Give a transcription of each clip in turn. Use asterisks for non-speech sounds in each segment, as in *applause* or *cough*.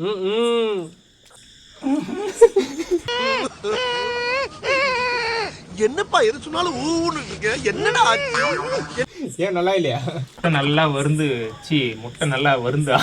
ம் என்னப்பா எது சொன்னாலும் ஊன்னு இருக்க என்னடா ஆச்சு? ஏன் நல்லா இல்லையா? நல்லா வருந்து சி முட்டை நல்லா வருந்தா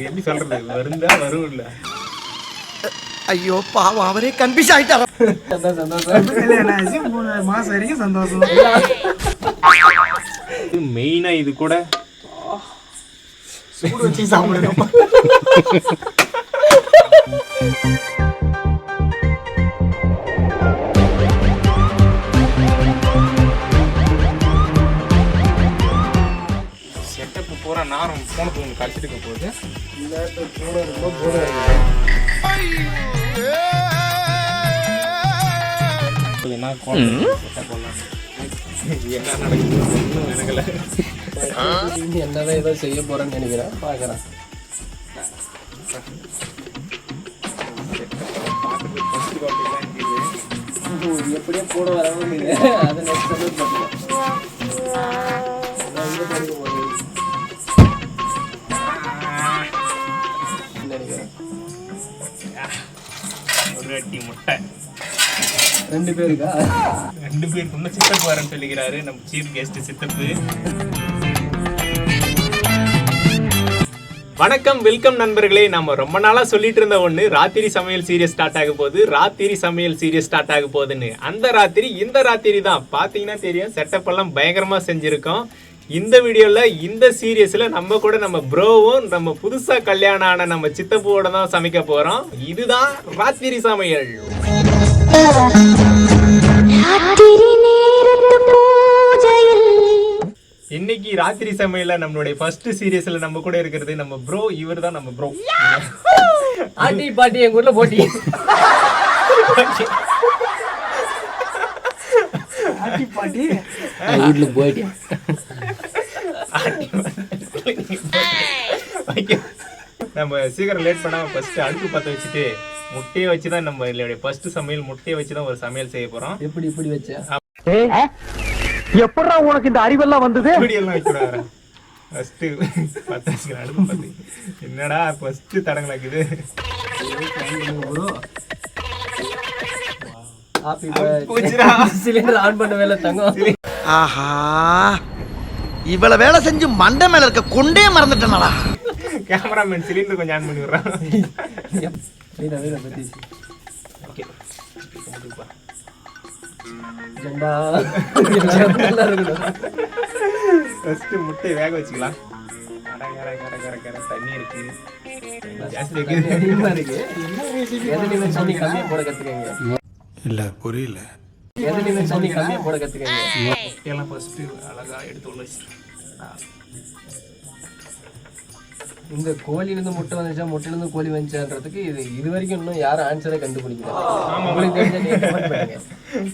எப்படி சொல்றது? வருந்தா வரும் இல்ல ஐயோ பாவம் அவரே கன்ஃபியூஸ் ஆயிட்டாரா? மூணு மாசம் வரைக்கும் சந்தோஷம் இது மெயினா இது கூட சூடு வச்சு சாப்பிடணும் செட்டப் பூரா நாரம் போனது ஒன்று கழிச்சிட்டு இருக்க போகுது இது என்ன எல்லாம். என்ன நடக்குது ஒன்றும் எனக்குல என்னதான் ஏதோ செய்ய போறேன்னு நினைக்கிறேன். பாக்குறேன் எப்படியோ கூட வரவும் அதை நெக்ஸ்ட் நினைக்கிறேன்? ஒரு அட்டி முட்டை. ரெண்டு பேருக்கா? ரெண்டு பேர் இன்னும் சித்தப்பு வரேன்னு சொல்லிக்கிறாரு. நம்ம சீஃப் கெஸ்ட் சித்தப்பு. வணக்கம் வெல்கம் நண்பர்களே. நம்ம ரொம்ப நாளாக சொல்லிட்டு இருந்த ஒன்று ராத்திரி சமையல் சீரியஸ் ஸ்டார்ட் ஆக போகுது. ராத்திரி சமையல் சீரியஸ் ஸ்டார்ட் ஆக போகுதுன்னு. அந்த ராத்திரி இந்த ராத்திரி தான். பார்த்தீங்கன்னா தெரியும் செட்டப் எல்லாம் பயங்கரமாக செஞ்சுருக்கோம். இந்த வீடியோவில் இந்த சீரியஸில் நம்ம கூட நம்ம ப்ரோவும் நம்ம புதுசாக கல்யாணம் ஆன நம்ம சித்தப்புவோட தான் சமைக்க போகிறோம் இதுதான் ராத்திரி சமையல். இன்னைக்கு ராத்திரி சமையல்ல நம்மளுடைய ஃபர்ஸ்ட் சீரியஸ்ல நம்ம கூட இருக்கிறது நம்ம ப்ரோ இவர் தான் நம்ம ப்ரோ ஆண்டி பாட்டி எங்க ஊர்ல போட்டி. பாட்டி. பாட்டி. வீட்டுல போயிட்டு நம்ம சீக்கிரம் லேட் பண்ணாம ஃபர்ஸ்ட் அடுப்பு பத்த வச்சுட்டு முட்டையை வச்சு தான் நம்ம இதோடைய ஃபர்ஸ்ட் சமையல் முட்டையை வச்சு தான் ஒரு சமையல் செய்ய போறோம். எப்படி இப்படி வச்ச? எப்படா உனக்கு இந்த அறிவெல்லாம் வந்தது? இப்படி எல்லாம் வைக்கூடாது ஃபர்ஸ்ட் பத்த வச்சுக்கிறேன் அடுப்பு பத்து. என்னடா ஃபர்ஸ்ட் போச்சுடா. சிலிண்டர் ஆன் பண்ண வேலை தங்கம். ஆஹா. இவ்வளவு வேலை செஞ்சு மண்டை மேல இருக்க கொண்டே மறந்துட்டேனடா. கேமராமேன் சிலிண்டர் கொஞ்சம் ஆன் பண்ணி விடுறான் *laughs* வீணா வீணா பத்தி ஓகே ஜெண்டா ஜெண்டா இருக்கணும் ஃபர்ஸ்ட் முட்டையை வேக வச்சுக்கலாம் கர கர கர கர தண்ணி இருக்கு ஜாஸ்தி இருக்குது அதிகமா இருக்கு எதுலையுமே தண்ணி கம்மியா போட கத்துக்கங்க இல்ல புரியல எதுலையுமே தண்ணி கம்மியா போட கத்துக்கங்க முட்டையெல்லாம் ஃபர்ஸ்ட் அழகா எடுத்து உள்ள இந்த கோழில இருந்து முட்டை வந்துச்சா முட்டையில இருந்து கோழி வந்துச்சான்றதுக்கு இது இது வரைக்கும் இன்னும் யாரும் ஆன்சரே கண்டுபிடிக்கல.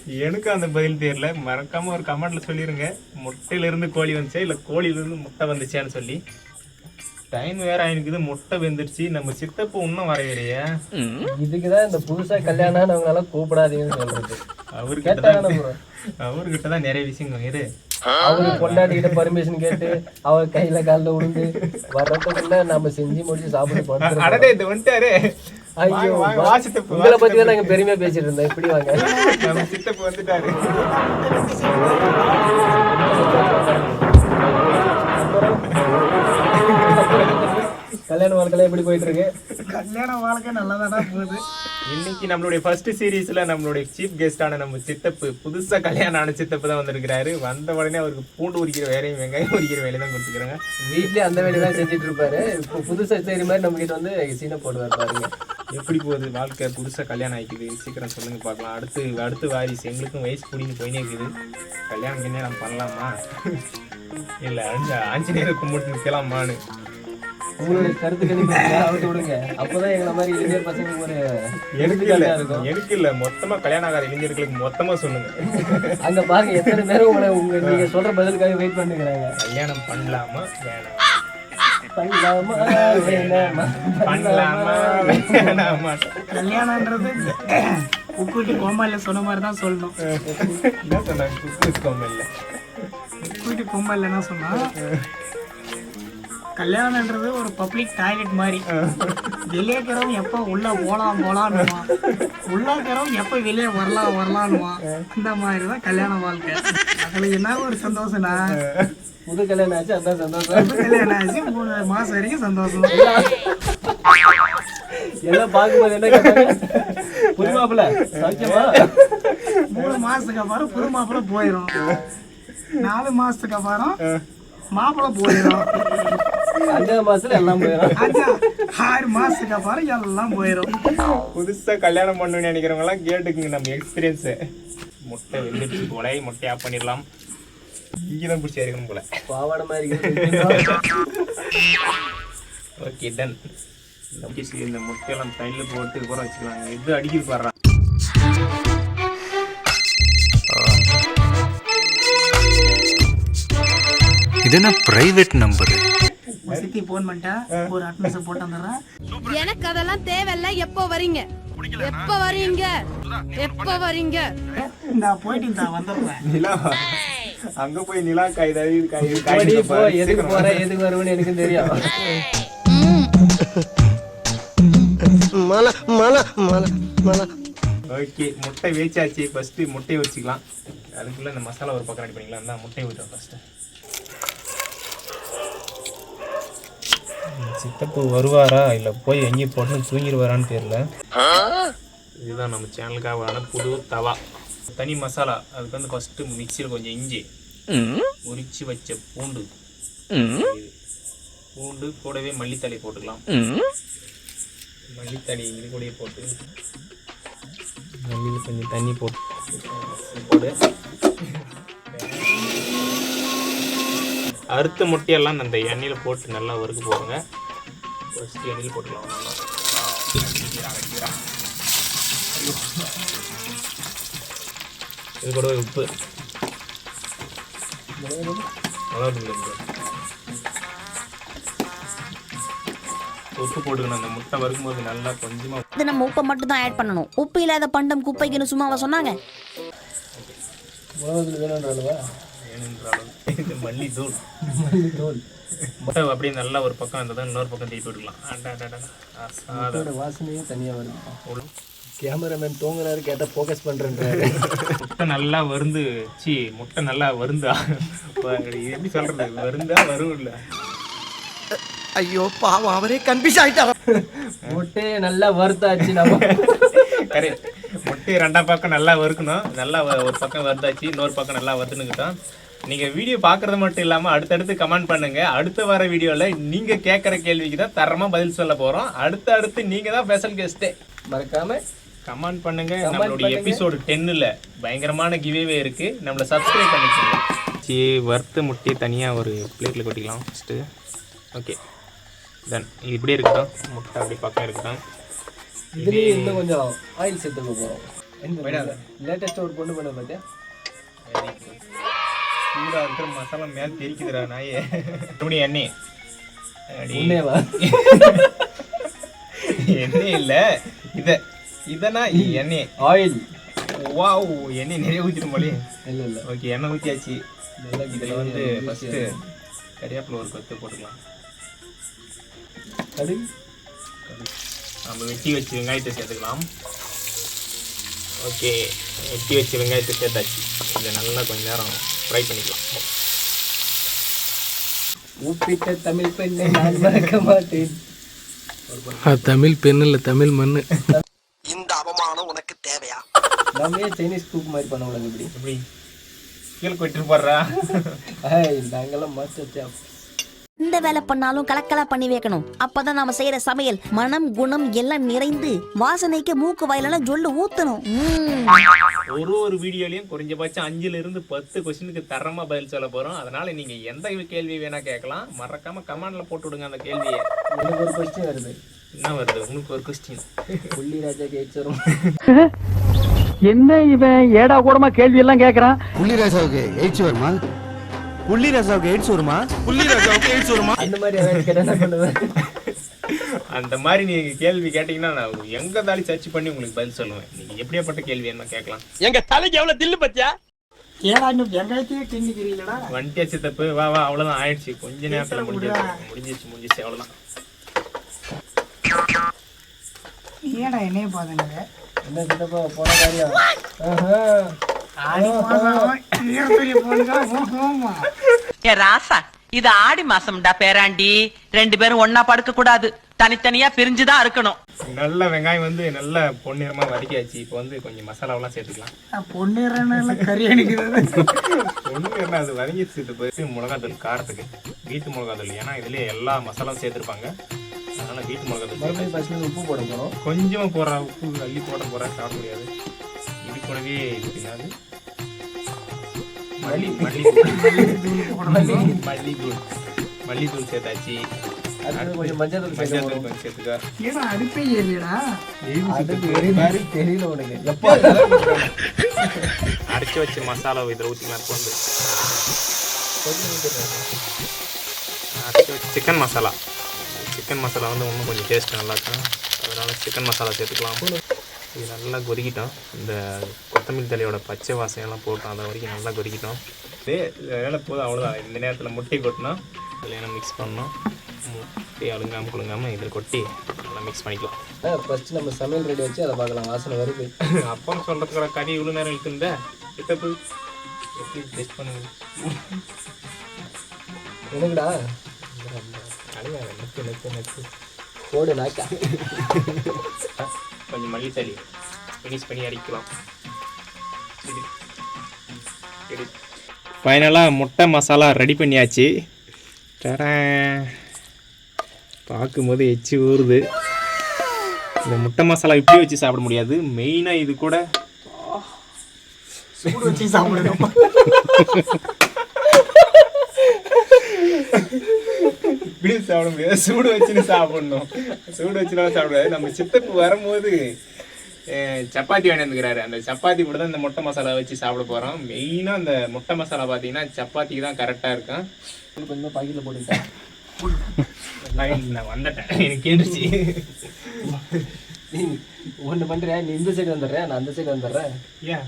எனக்கு அந்த பதில் தெரியல. மறக்காம ஒரு கமெண்ட்ல சொல்லிருங்க. முட்டையில இருந்து கோழி வந்துச்சா இல்ல கோழில இருந்து முட்டை வந்துச்சான்னு சொல்லி. டைம் வேற ஆயிருக்குது. முட்டை வெந்துருச்சு. நம்ம சித்தப்பு இன்னும் வரையறையா? இதுக்குதான் இந்த புதுசா கல்யாணம் ஆனவங்களால கூப்பிடாதீங்கன்னு சொல்றது. அவர்கிட்ட தான் bro. அவர்கிட்ட தான் நிறைய விஷயங்கள் இரு அவரு பொண்டாட்டிகிட்ட பர்மிஷன் கேட்டு அவர் கையில கால்ல விழுந்து வர்றதுக்குள்ள நம்ம செஞ்சு முடிச்சு சாப்பிட்டு படுத்துருக்கோம். அடடே இது வந்துட்டாரு. ஐயோ உங்களை பத்தி தான் நாங்க பெருமையா பேசிட்டு இருந்தோம். இப்படி வாங்க. நம்ம சித்தப்பு வந்துட்டாரு. கல்யாண வாழ்க்கை எப்படி போயிட்டு இருக்கு கல்யாண வாழ்க்கை நல்லதாடா போகுது. இன்னைக்கு நம்மளுடைய ஃபர்ஸ்ட் சீரீஸ்ல நம்மளுடைய சீஃப் கெஸ்டான நம்ம சித்தப்பு புதுசா கல்யாணம் ஆன சித்தப்பு தான் வந்திருக்கிறாரு. வந்த உடனே அவருக்கு பூண்டு உரிக்கிற வேலையும் வெங்காயம் உரிக்கிற வேலையும் தான் கொடுத்துக்கிறாங்க வீட்லயே அந்த வேலையை தான் செஞ்சுட்டு இருப்பாரு. இப்போ புதுசா செய்யற மாதிரி நம்ம கிட்ட வந்து சீனை போடுவார் பாருங்க. எப்படி போகுது? வாழ்க்கை புதுசா கல்யாணம் ஆயிக்குது. சீக்கிரம் சொல்லுங்க பார்க்கலாம். அடுத்து அடுத்து வாரிசு. எங்களுக்கும் வயசு கூடின்னு போயினே இருக்குது. கல்யாணம் கிண்ணே நம்ம பண்ணலாமா? இல்ல அந்த ஆஞ்சநேயரை கும்பிட்டு நிற்கலாமான்னு உங்களுடைய கருத்து அவுத்து விடுங்க. அப்பதான் எங்களை மாதிரி இளைஞர் பசங்களுக்கு ஒரு எனக்கு இல்ல. இருக்கும். எனக்கு இல்ல. மொத்தமா கல்யாணம் ஆகாத இளைஞர்களுக்கு மொத்தமா சொல்லுங்க. அங்க பாருங்க எத்தனை பேரும் உங்களை உங்க நீங்க சொல்ற பதிலுக்காக வெயிட் பண்ணுகிறாங்க கல்யாணம் பண்ணலாமா? வேணாம். பண்ணலாமா? வேணாமா? பண்ணலாமா? வேணாமா? கல்யாணம்ன்றது உப்புட்டு கோமாளில சொன்ன மாதிரி தான் சொல்லணும். என்ன சொன்னாங்க? குக்கு கோமல்ல உப்புட்டு கோமாளில என்ன சொன்னா கல்யாணம்ன்றது ஒரு பப்ளிக் டாய்லெட் மாதிரி. வெளியே இருக்கிறவங்க எப்போ உள்ள போலாம் போலான்னுவான். உள்ள இருக்கிறவங்க எப்போ வெளியே வரலாம் வரலான்னுவான். இந்த மாதிரி தான் கல்யாண வாழ்க்கை. அதுல என்ன ஒரு சந்தோஷம்னா புது கல்யாணம் ஆச்சு அதான் சந்தோஷம். கல்யாணம் ஆச்சு மூணு மாசம் வரைக்கும் சந்தோஷம். எல்லாம் பார்க்கும்போது என்ன புது மாப்பிள்ள மூணு மாசத்துக்கு அப்புறம் புது மாப்பிள்ளை போயிடும் நாலு மாசத்துக்கு அப்புறம் மாப்பிள்ளை போயிடும் அஞ்சாவது மாசத்துல எல்லாம் போயிடும் ஆறு மாசத்துக்கு அப்புறம் எல்லாம் போயிடும் புதுசா கல்யாணம் பண்ணணும்னு நினைக்கிறவங்க எல்லாம் கேட்டுக்குங்க நம்ம எக்ஸ்பீரியன்ஸ் முட்டை வெந்துடுச்சு போல முட்டை ஆஃப் பண்ணிடலாம். இங்கதான் பிடிச்சி இருக்கணும் போல. பாவாடை மாதிரி. ஓகே டன் இந்த முட்டையெல்லாம் தைல போட்டு கூட வச்சுக்கலாம். எது அடிக்குது பாடுறா இது என்ன பிரைவேட் நம்பரு சித்தி போன் பண்ணிட்டா ஒரு அட்னஸ் போட்டு வந்துடுறேன் எனக்கு அதெல்லாம் தேவையில்ல. எப்போ வரீங்க? எப்போ வரீங்க? எப்போ வரீங்க? நான் போயிட்டு வந்துடுறேன் நிலா அங்க போய் நிலா காய் தவி காய் போ எதுக்கு போற எதுக்கு வருவேன்னு எனக்கு தெரியும். மல மல மல மல ஓகே முட்டை வேச்சாச்சு. ஃபர்ஸ்ட் முட்டையை வச்சுக்கலாம். அதுக்குள்ள இந்த மசாலா ஒரு பக்கம் ரெடி பண்ணிக்கலாம். முட்டையை ஊற்றோம் ஃபர்ஸ்ட் சித்தப்பு வருவாரா? இல்லை போய் எங்கேயும் போட்டு தூங்கிடுவாரான்னு தெரியல. இதுதான் நம்ம சேனலுக்காக புது தவா. தனி மசாலா. அதுக்கு வந்து ஃபஸ்ட்டு மிக்சியில் கொஞ்சம் இஞ்சி. உரிச்சு வச்ச பூண்டு. பூண்டு கூடவே மல்லித்தழை போட்டுக்கலாம். மல்லித்தழை இது கூடயே போட்டு. மல்லியில் கொஞ்சம் தண்ணி போட்டு. போடு. அறுத்த முட்டையெல்லாம் அந்த எண்ணெயில் போட்டு நல்லா வறுக்க போடுங்க. ஃபஸ்ட்டு எண்ணெயில் போட்டுக்கலாம் நல்லா. இது கூட உப்பு மிளகாத்தூள் இருக்கு. உப்பு போட்டுக்கணும். அந்த முட்டை வறுக்கும்போது நல்லா கொஞ்சமாக இது நம்ம உப்பை மட்டும் தான் ஆட் பண்ணணும். உப்பு இல்லாத பண்டம் குப்பைக்குன்னு சும்மாவா சொன்னாங்க. உலகத்துல வேணும்ன்றாலுவா வேணுன்ற அளவுக்கு இது மல்லி தூள் தோல் முட்டை அப்படியே நல்லா ஒரு பக்கம் இருந்தது இன்னொரு பக்கம். அசாத. அதோட வாசனையே தனியா வருது. கேமராமேன் தூங்குறாரு கேட்டா ஃபோக்கஸ் பண்றேன்றாரு. முட்டை நல்லா வருந்து சி முட்டை நல்லா வருந்தா எப்படி சொல்றது? வருந்தா வரும் இல்ல ஐயோ பாவம் அவரே கன்ஃபியூஸ் ஆயிட்டாரா? முட்டையை நல்லா வறுத்தாச்சு நம்ம. கரெக்ட் முட்டையை ரெண்டாம் பக்கம் நல்லா வறுக்கணும். நல்லா ஒரு பக்கம் வறுத்தாச்சு இன்னொரு பக்கம் நல்லா வறுத்துனுக்கிட்டோம் நீங்க வீடியோ பார்க்கறது மட்டும் இல்லாம அடுத்தடுத்து கமெண்ட் பண்ணுங்க. அடுத்த வர வீடியோல நீங்க கேட்குற கேள்விக்கு தான் தரமா பதில் சொல்ல போறோம். அடுத்து அடுத்து நீங்க தான் ஸ்பெஷல் கெஸ்ட்டே மறக்காம கமெண்ட் பண்ணுங்க. நம்மளுடைய எபிசோடு டென்னில் பயங்கரமான கிவேவே இருக்கு. நம்மளை சப்ஸ்கிரைப் பண்ணிக்கோங்க சி வறுத்த முட்டையை தனியாக ஒரு பிளேட்டில் கொட்டிக்கலாம் ஃபஸ்ட்டு ஓகே தென் இது இப்படியே இருக்கட்டும். முட்டை அப்படி பக்கம் இருக்கட்டும். இதுலயே இன்னும் கொஞ்சம் ஆயில் சேர்த்துக்க போறோம். லேட்டஸ்ட் ஒரு பொண்ணு பண்ண பார்த்தியா சூடாக இருக்கிற மசாலா மேலே தெரிக்குதுடா நாயே. எப்படி எண்ணெய்? எண்ணெய் இல்லை. இதை இதனா எண்ணெய். ஆயில். வாவ் எண்ணெய் நிறைய ஊற்றிட்டு போலே இல்ல இல்ல. ஓகே எண்ணெய் ஊற்றியாச்சு இதில் வந்து ஃபஸ்ட்டு கறிவேப்பிலை ஒரு கொத்து போட்டுக்கலாம். கடுகு நம்ம வெட்டி வச்ச வெங்காயத்தை சேர்த்துக்கலாம். ஓகே வெட்டி வச்ச வெங்காயத்தை சேர்த்தாச்சு. இதை நல்லா கொஞ்ச நேரம் ஃப்ரை பண்ணிக்கலாம். உப்பிட்ட தமிழ் பெண்ணை நான் மறக்க மாட்டேன். தமிழ் பெண் இல்ல தமிழ் மண்ணு. இந்த அவமானம் உனக்கு தேவையா? நம்ம ஏன் சைனீஸ் குக் மாதிரி பண்ண கூடாது இப்படி? எப்படி கீழே கொட்டிட்டு போடுறா நாங்கெல்லாம் மாஸ்டர் செஃப் இந்த வேலை பண்ணாலும் கலக்கலா பண்ணி வைக்கணும். அப்பதான் நாம செய்யற சமையல் மனம் குணம் எல்லாம் நிறைந்து வாசனைக்கு மூக்கு வாயிலெல்லாம் ஜொல்லு ஊத்தணும். உம். ஒரு ஒரு வீடியோலையும் குறைஞ்சபட்சம் அஞ்சுல இருந்து பத்து கொஸ்டினுக்கு தரமா பதில் சொல்ல போறோம். அதனால நீங்க எந்த கேள்வி வேணா கேட்கலாம். மறக்காம கமெண்ட்ல போட்டு விடுங்க அந்த கேள்வியை. எனக்கு ஒரு கொஸ்டின் வருது. என்ன வருது? உங்களுக்கு ஒரு கொஸ்டின் புள்ளி ராஜா கேட்ஸ் வரும் *laughs* என்ன இவன்? ஏடா கூடமா கேள்வி எல்லாம் கேக்குறான்? புள்ளிராசாவுக்கு எயிட்ஸ் வருமா? புள்ளிராசாவுக்கு எயிட்ஸ் வருமா? புள்ளிராசாவுக்கு எயிட்ஸ் வருமா? அந்த மாதிரி கேட்டா என்ன பண்ணுவேன் அந்த மாதிரி நீங்க கேள்வி கேட்டீங்கன்னா நான் எங்க தாலி சர்ச் பண்ணி உங்களுக்கு பதில் சொல்லுவேன். நீங்க எப்படியாப்பட்ட கேள்வி என்ன கேட்கலாம். எங்க தலைக்கு எவ்வளவு தில்லு பத்தியா? ஏடா இன்னும் வெங்காயத்தையே கிண்டிக்கிறீங்களா வண்டியா சித்தப்பு வா வா அவ்வளவுதான் ஆயிடுச்சு. கொஞ்ச நேரத்துல முடிஞ்சிருச்சு. முடிஞ்சிருச்சு முடிஞ்சிருச்சு அவ்வளவுதான். ஏடா என்னைய பாத்துங்க என்ன சித்தப்பா போன காரியம். ஆடி மாசம் ஏ ராசா இது ஆடி மாசம்டா பேராண்டி. ரெண்டு பேரும் ஒன்னா படுக்க கூடாது தனித்தனியா பிரிஞ்சுதான் இருக்கணும். நல்ல வெங்காயம் வந்து நல்ல பொன்னிறமா வதக்கியாச்சு. இப்போ வந்து கொஞ்சம் மசாலாவெல்லாம் சேர்த்துக்கலாம். பொண்ணு கறி அணிக்கிறது? என்ன அது வதங்கிடுச்சு இது போயிட்டு மிளகாத்தூள் காரத்துக்கு. வீட்டு மிளகாத்தூள் ஏன்னா இதுலயே எல்லா மசாலாவும் சேர்த்துருப்பாங்க. அதனால வீட்டு மிளகாத்தூள் ஃபர்ஸ்ட்ல இருந்து உப்பு போட போறோம் கொஞ்சமா போடுறா உப்பு அள்ளி போட போறா சாப்பிட முடியாது. இது கூடவே இது பின்னாது மல்லி மல்லி மல்லித்தூள் மல்லித்தூள் சேர்த்தாச்சு. அரைச்சி வச்ச மசாலா இதில் ஊற்றிக்கலாம் இப்போ வந்து அரைச்சி வச்ச சிக்கன் மசாலா சிக்கன் மசாலா வந்து இன்னும் கொஞ்சம் டேஸ்ட் நல்லா இருக்கும். அதனால சிக்கன் மசாலா சேர்த்துக்கலாம். இது நல்லா கொதிக்கிட்டோம். இந்த கொத்தமல்லி தலையோட பச்சை வாசனையெல்லாம் போட்டோம். அதை வரைக்கும் நல்லா கொதிக்கிட்டோம். இது வேலை போதும் அவ்வளோதான் இந்த நேரத்தில் முட்டை கொட்டணும் அதில் என்ன மிக்ஸ் பண்ணணும்? முட்டை அழுங்காமல் குழுங்காமல் இதில் கொட்டி நல்லா மிக்ஸ் பண்ணிக்கலாம். ஃபர்ஸ்ட் நம்ம சமையல் ரெடி வச்சு அதை பார்க்கலாம் வாசனை வருது. *laughs* அப்பா சொல்கிறதுக்கு கறி இவ்வளோ நேரம் இழுத்துருந்த? கிட்டப்பு எப்படி டெஸ்ட் பண்ணுங்க? எனக்குடா நெக்கு நெக்கு நெக்கு போடு நாக்கா. கொஞ்சம் மல்லித்தலி ஃபினிஷ் பண்ணி அடிக்கலாம். ஃபைனலாக முட்டை மசாலா ரெடி பண்ணியாச்சு. தரேன் பார்க்கும்போது எச்சி ஊறுது. இந்த முட்டை மசாலா இப்படி வச்சு சாப்பிட முடியாது. மெயினாக இது கூட சூடு வச்சு சாப்பிடுறோம் இப்படி சாப்பிட முடியாது. சூடு வச்சுன்னு சாப்பிடணும். சூடு வச்சுலாம் சாப்பிடாது நம்ம சித்தப்பு வரும்போது சப்பாத்தி வாங்கியிருந்துக்கிறாரு அந்த சப்பாத்தி கூட தான் இந்த முட்டை மசாலா வச்சு சாப்பிட போகிறோம் மெயினாக அந்த முட்டை மசாலா பார்த்தீங்கன்னா சப்பாத்திக்கு தான் கரெக்டாக இருக்கும். கொஞ்சமாக பாக்கெட்டில் போட்டுக்கிட்டேன். நான் வந்துட்டேன். எனக்கு கேட்டுச்சு நீ ஒன்று பண்ணுறியா நீ இந்த சைடு வந்துடுற நான் அந்த சைடு வந்துடுறேன். ஏன்?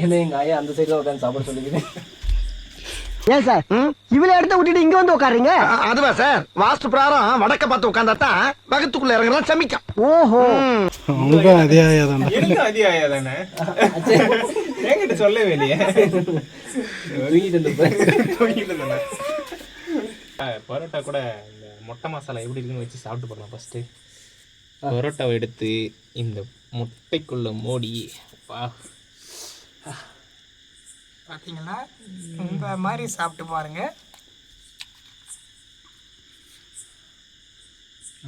ஏன்னா எங்கள் ஆயா அந்த சைடில் உட்காந்து சாப்பிட சொல்லிக்கிறேன் ஏன் சார்? இவளை எடுத்து விட்டுட்டு இங்க வந்து உட்காருங்க அதுவா சார்? வாஸ்து பிரகாரம் வடக்க பார்த்து உட்காந்தா தான் வகத்துக்குள்ள இறங்குறதா சமிக்கம். ஓஹோ. எனக்கு அதிகாயா தானே என்கிட்ட சொல்லவே இல்லையே. பரோட்டா கூட இந்த முட்டை மசாலா எப்படி இருக்குன்னு வச்சு சாப்பிட்டு போகலாம் ஃபஸ்ட்டு பரோட்டாவை எடுத்து இந்த முட்டைக்குள்ள மூடி வா பாத்தீங்களா இந்த மாதிரி சாப்பிட்டு பாருங்க.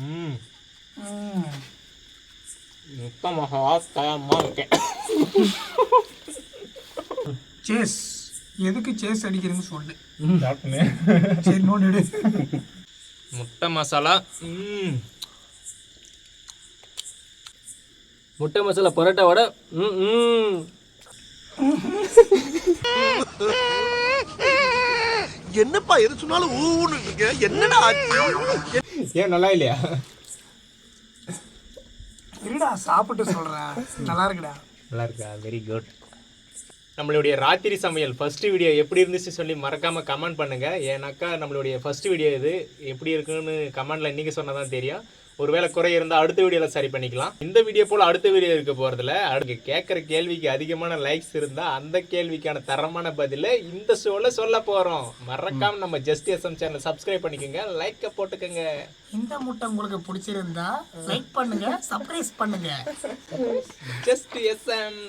ம். ம். முட்டை மசாலா தயமாக இருக்கேன். சேஸ் எதுக்கு சேஸ் அடிக்கிறேன்னு சொல்லு. சரி நோண்டு முட்டை மசாலா. ம். முட்டை மசாலா பரோட்டாவோட ம் ம். என்னப்பா எது சொன்னாலும் ஊன்னு இருக்கு என்னடா ஆச்சு? ஏன் நல்லா இல்லையா? இருடா சாப்பிட்டு சொல்றேன். நல்லா இருக்குடா. நல்லா இருக்கா? வெரி குட் நம்மளுடைய ராத்திரி சமையல் ஃபர்ஸ்ட் வீடியோ எப்படி இருந்துச்சு சொல்லி மறக்காம கமெண்ட் பண்ணுங்க. ஏன்னாக்கா நம்மளுடைய ஃபர்ஸ்ட் வீடியோ இது எப்படி இருக்குன்னு கமெண்ட்ல நீங்க சொன்னதான் தெரியும். ஒருவேளை குறை இருந்தால் அடுத்த வீடியோவில் சரி பண்ணிக்கலாம். இந்த வீடியோ போல் அடுத்த வீடியோ இருக்க போகிறதுல அடுத்து கேட்குற கேள்விக்கு அதிகமான லைக்ஸ் இருந்தால் அந்த கேள்விக்கான தரமான பதிலை இந்த ஷோவில் சொல்ல போகிறோம் மறக்காம நம்ம ஜஸ்ட் எஸ்எம் சேனல் சப்ஸ்கிரைப் பண்ணிக்கோங்க லைக்கை போட்டுக்கோங்க. இந்த முட்டை உங்களுக்கு பிடிச்சிருந்தா லைக் பண்ணுங்க சர்ப்ரைஸ் பண்ணுங்க. Just SM